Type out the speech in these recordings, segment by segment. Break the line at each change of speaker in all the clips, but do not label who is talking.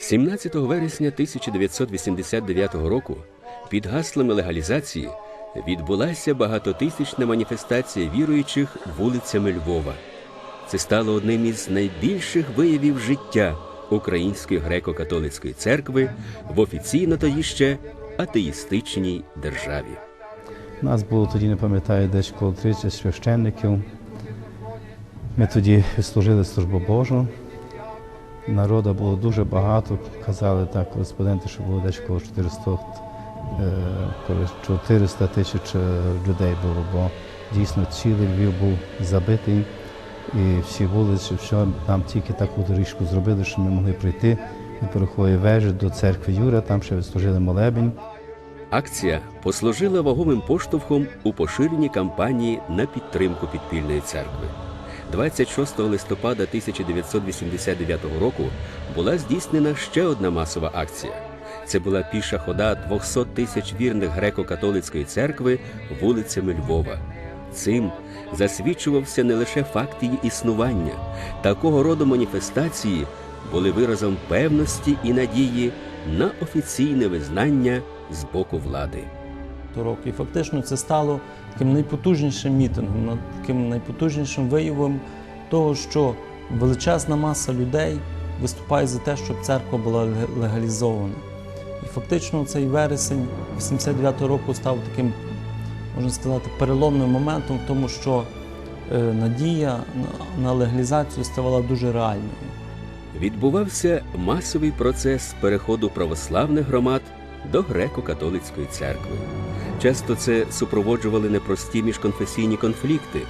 17 вересня 1989 року під гаслами легалізації відбулася багатотисячна маніфестація віруючих вулицями Львова. Це стало одним із найбільших виявів життя Української греко-католицької церкви в офіційно тоді ще атеїстичній державі.
Нас було тоді, не пам'ятаю, десь коло 30 священників. Ми тоді служили службу Божу. Народу було дуже багато. Казали так кореспонденти, що було десь коло 400, е, 400 тисяч е, людей було, бо дійсно цілий Львів був забитий. І всі вулиці, все, нам тільки таку доріжку зробили, що ми могли прийти від порохової вежі до церкви Юра, там ще відслужили молебень.
Акція послужила вагомим поштовхом у поширенні кампанії на підтримку підпільної церкви. 26 листопада 1989 року була здійснена ще одна масова акція. Це була піша хода 200 тисяч вірних греко-католицької церкви вулицями Львова. Цим засвідчувався не лише факт її існування. Такого роду маніфестації були виразом певності і надії на офіційне визнання з боку влади.
Року. І фактично це стало таким найпотужнішим мітингом, таким найпотужнішим виявом того, що величезна маса людей виступає за те, щоб церква була легалізована. І фактично цей вересень 89-го року став таким, можна сказати, переломним моментом в тому, що е, надія на- на легалізацію ставала дуже реальною.
Відбувався масовий процес переходу православних громад до греко-католицької церкви. Часто це супроводжували непрості міжконфесійні конфлікти.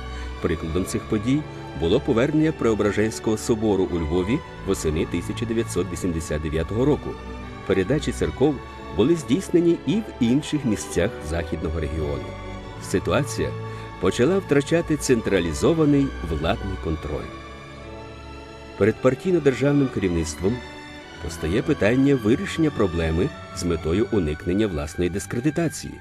Прикладом цих подій було повернення Преображенського собору у Львові восени 1989 року. Передачі церков були здійснені і в інших місцях західного регіону. Ситуація почала втрачати централізований владний контроль. Перед партійно-державним керівництвом постає питання вирішення проблеми з метою уникнення власної дискредитації.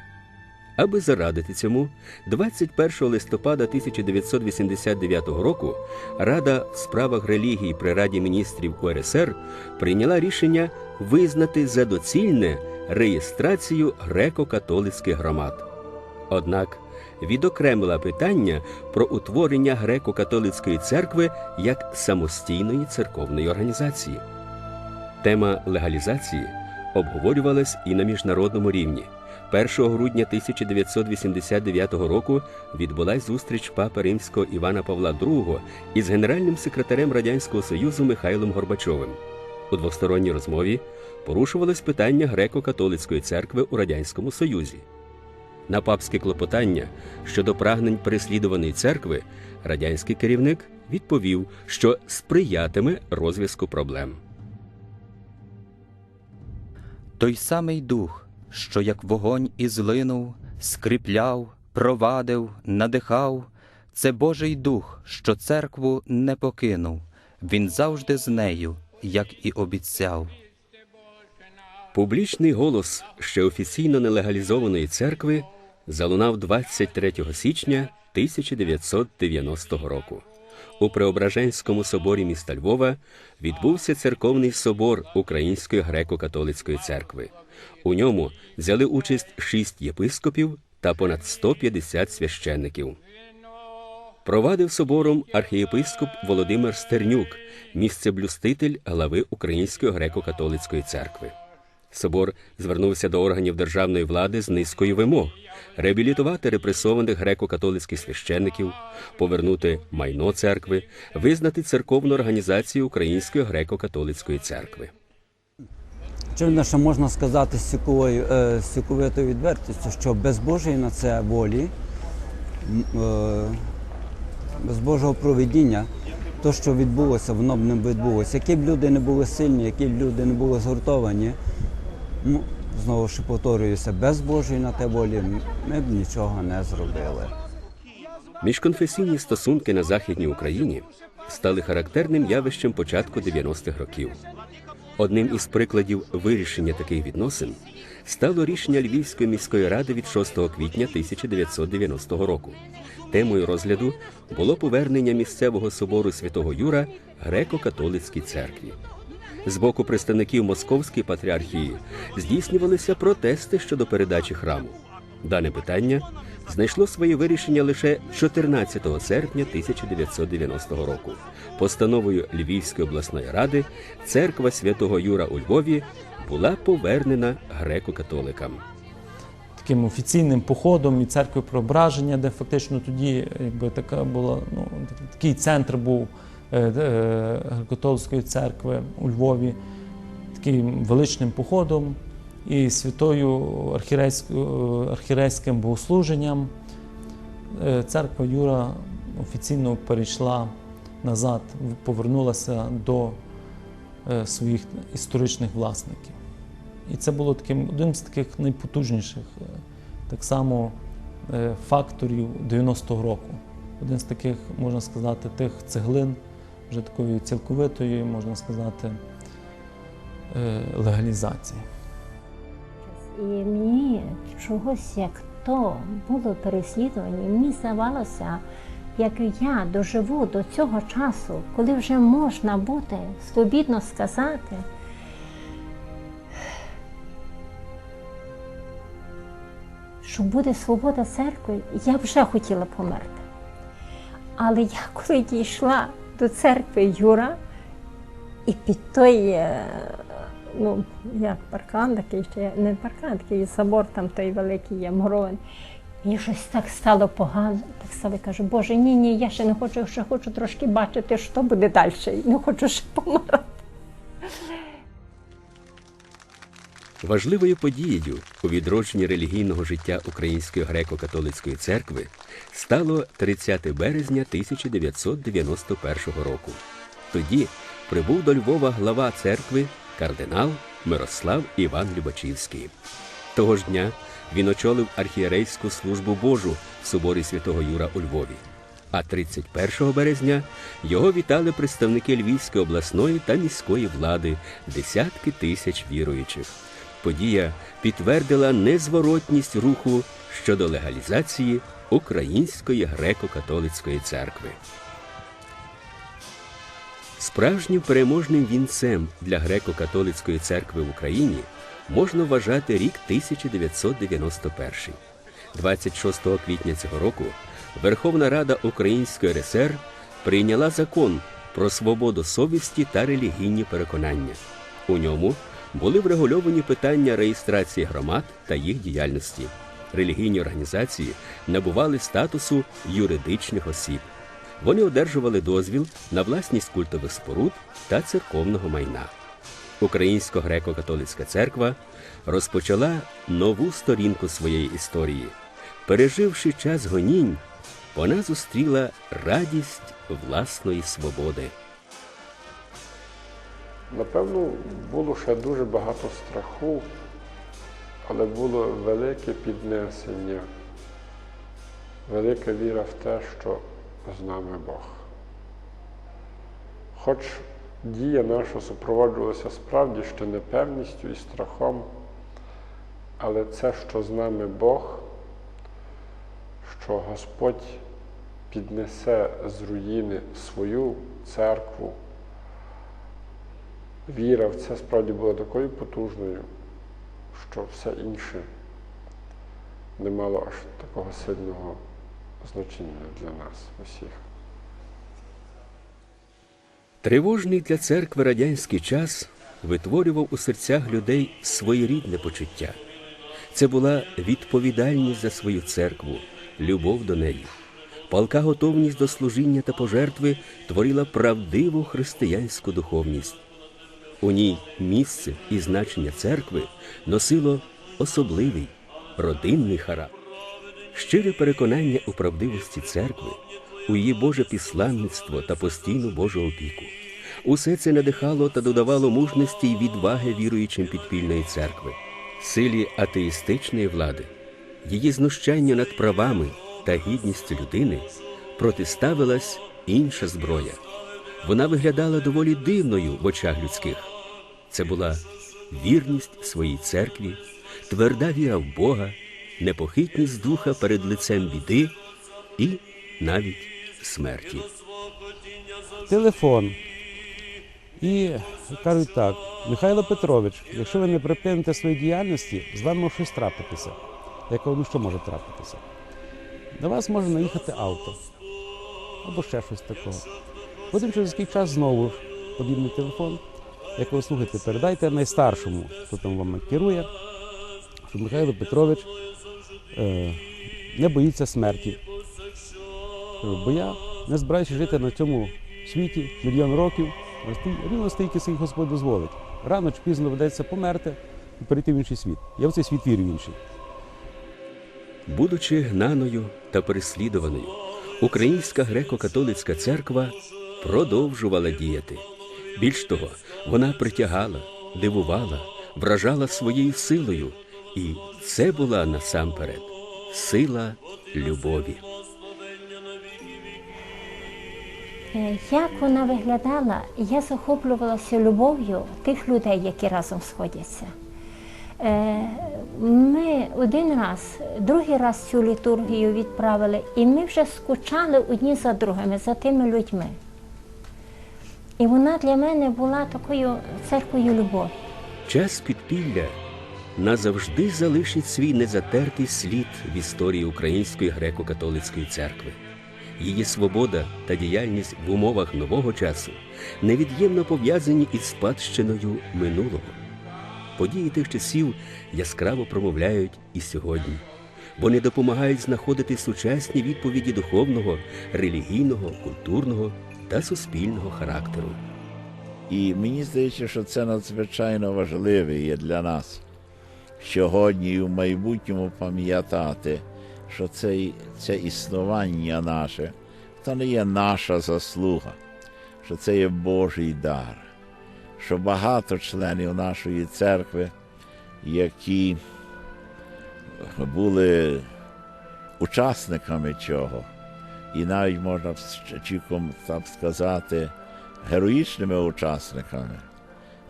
Аби зарадити цьому, 21 листопада 1989 року Рада в справах релігії при Раді міністрів УРСР прийняла рішення визнати за доцільне реєстрацію греко-католицьких громад. Однак відокремила питання про утворення греко-католицької церкви як самостійної церковної організації. Тема легалізації обговорювалась і на міжнародному рівні. 1 грудня 1989 року відбулась зустріч папи римського Івана Павла II із генеральним секретарем Радянського Союзу Михайлом Горбачовим. У двосторонній розмові порушувалось питання греко-католицької церкви у Радянському Союзі. На папське клопотання щодо прагнень переслідуваної церкви радянський керівник відповів, що сприятиме розв'язку проблем.
Той самий дух, що як вогонь ізлинув, скріпляв, провадив, надихав, це Божий дух, що церкву не покинув, він завжди з нею, як і обіцяв.
Публічний голос ще офіційно нелегалізованої церкви залунав 23 січня 1990 року. У Преображенському соборі міста Львова відбувся церковний собор Української греко-католицької церкви. У ньому взяли участь шість єпископів та понад 150 священників. Провадив собором архієпископ Володимир Стернюк, місцеблюститель глави Української греко-католицької церкви. Собор звернувся до органів державної влади з низкою вимог реабілітувати репресованих греко-католицьких священників, повернути майно церкви, визнати церковну організацію Української греко-католицької церкви.
Очевидно, що можна сказати з цілковою, е, з відвертістю, що без Божої на це волі, е, без Божого проведіння, то, що відбулося, воно б не відбулося. Які б люди не були сильні, які б люди не були згуртовані, знову ж повторююся, без Божої на те волі ми б нічого не зробили.
Міжконфесійні стосунки на Західній Україні стали характерним явищем початку 90-х років. Одним із прикладів вирішення таких відносин стало рішення Львівської міської ради від 6 квітня 1990 року. Темою розгляду було повернення місцевого собору святого Юра греко-католицькій церкві. З боку представників Московської патріархії здійснювалися протести щодо передачі храму. Дане питання знайшло своє вирішення лише 14 серпня 1990 року. Постановою Львівської обласної ради церква святого Юра у Львові була повернена греко-католикам.
таким офіційним походом і церкви Преображення, де фактично тоді якби така була ну такий центр був греко-католицької церкви у Львові, таким величним походом і святою архірейським богослуженням. Е, Церква Юра офіційно перейшла назад, повернулася до е, своїх історичних власників. І це було таким одним з таких найпотужніших е, так само е, факторів 90-го року. Один з таких, можна сказати, тих цеглин, вже такої цілковитої, можна сказати, е, легалізації.
І мені чогось як то було переслідування, мені здавалося, як я доживу до цього часу, коли вже можна буде свобідно сказати. Що буде свобода церкви, я вже хотіла померти. Але я коли дійшла до церкви Юра, і під той, е, ну, як паркан такий, ще не паркан, такий собор там той великий є, мурован. Мені щось так стало погано, так стало, я кажу, Боже, ні, ні, я ще не хочу, ще хочу трошки бачити, що буде далі. Не хочу ще помирати.
Важливою подією у відродженні релігійного життя Української греко-католицької церкви стало 30 березня 1991 року. Тоді прибув до Львова глава церкви кардинал Мирослав Іван Любачівський. Того ж дня він очолив архієрейську службу Божу в соборі святого Юра у Львові. А 31 березня його вітали представники Львівської обласної та міської влади, десятки тисяч віруючих. Подія підтвердила незворотність руху щодо легалізації Української греко-католицької церкви. Справжнім переможним вінцем для греко-католицької церкви в Україні можна вважати рік 1991. 26 квітня цього року Верховна Рада Української РСР прийняла закон про свободу совісті та релігійні переконання. У ньому були врегульовані питання реєстрації громад та їх діяльності. Релігійні організації набували статусу юридичних осіб. Вони одержували дозвіл на власність культових споруд та церковного майна. Українсько-греко-католицька церква розпочала нову сторінку своєї історії. Переживши час гонінь, вона зустріла радість власної свободи.
Напевно, було ще дуже багато страху, але було велике піднесення, велика віра в те, що з нами Бог. Хоч дія наша супроводжувалася справді ще непевністю і страхом, але це, що з нами Бог, що Господь піднесе з руїни свою церкву, віра в це справді була такою потужною, що все інше не мало аж такого сильного значення для нас усіх.
Тривожний для церкви радянський час витворював у серцях людей своєрідне почуття. Це була відповідальність за свою церкву, любов до неї. Палка готовність до служіння та пожертви творила правдиву християнську духовність. У ній місце і значення церкви носило особливий родинний характер. Щире переконання у правдивості церкви, у її Боже післанництво та постійну Божу опіку. Усе це надихало та додавало мужності й відваги віруючим підпільної церкви, силі атеїстичної влади, її знущання над правами та гідністю людини протиставилась інша зброя. Вона виглядала доволі дивною в очах людських. Це була вірність своїй церкві, тверда віра в Бога, непохитність духа перед лицем біди і навіть смерті.
Телефон
І кажуть так, Михайло Петрович, якщо ви не припините свої діяльності, з вами може щось трапитися. Я кажу, ну що може трапитися? До вас може наїхати авто або ще щось такого. Потім через який час знову подібний телефон. Я кажу, слухайте, передайте найстаршому, хто там вами керує, що Михайло Петрович е, не боїться смерті. Бо я не збираюся жити на цьому світі мільйон років, рівно стільки скільки Господь дозволить. Рано чи пізно доведеться померти і перейти в інший світ. Я в цей світ вірю в інший.
Будучи гнаною та переслідуваною, Українська греко-католицька церква продовжувала діяти. Більш того, вона притягала, дивувала, вражала своєю силою, і це була насамперед сила любові.
Е, Як вона виглядала, я захоплювалася любов'ю тих людей, які разом сходяться. Е, Ми один раз, другий раз цю літургію відправили, і ми вже скучали одні за другими, за тими людьми. І вона для мене була такою церквою любові.
Час підпілля назавжди залишить свій незатертий слід в історії Української греко-католицької церкви. Її свобода та діяльність в умовах нового часу невід'ємно пов'язані із спадщиною минулого. Події тих часів яскраво промовляють і сьогодні. Вони допомагають знаходити сучасні відповіді духовного, релігійного, культурного та суспільного характеру.
І мені здається, що це надзвичайно важливе є для нас сьогодні і в майбутньому пам'ятати, що це, це існування наше, то не є наша заслуга, що це є Божий дар, що багато членів нашої церкви, які були учасниками цього, і навіть можна чіком так сказати, героїчними учасниками,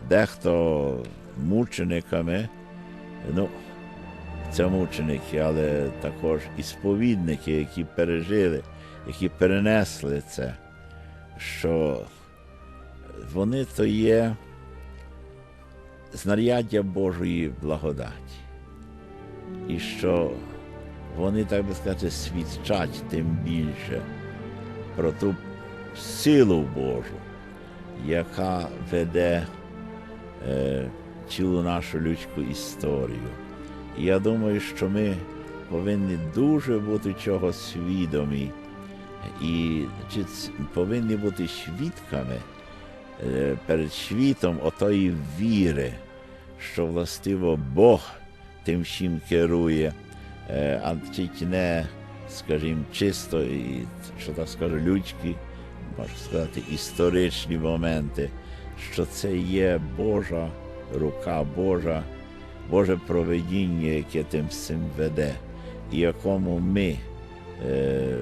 дехто мучениками, ну, це мученики, але також і сповідники, які пережили, які перенесли це, що вони то є знаряддя Божої благодаті. І що вони, так би сказати, свідчать тим більше про ту силу Божу, яка веде е, цілу нашу людську історію. І я думаю, що ми повинні дуже бути цього свідомі і чи повинні бути свідками е, перед світом отої віри, що властиво Бог тим всім керує, е, а тільки не, скажімо, чисто і, що так скажу, людські, можна сказати, історичні моменти, що це є Божа рука Божа, Боже проведіння, яке тим всім веде, і якому ми е,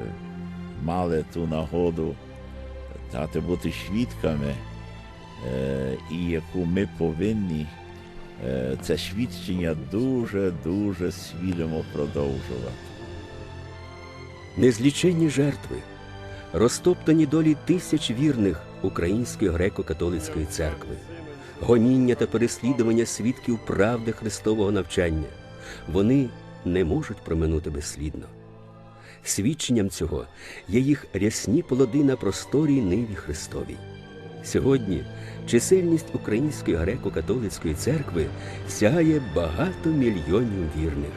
мали ту нагоду дати бути свідками, е, і яку ми повинні це свідчення дуже-дуже свідомо продовжувати.
Незліченні жертви, розтоптані долі тисяч вірних Української греко-католицької церкви, гоніння та переслідування свідків правди Христового навчання, вони не можуть проминути безслідно. Свідченням цього є їх рясні плоди на просторій ниві Христовій. Сьогодні чисельність Української греко-католицької церкви сягає багато мільйонів вірних.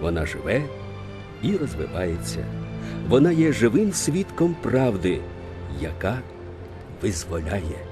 Вона живе і розвивається. Вона є живим свідком правди, яка визволяє.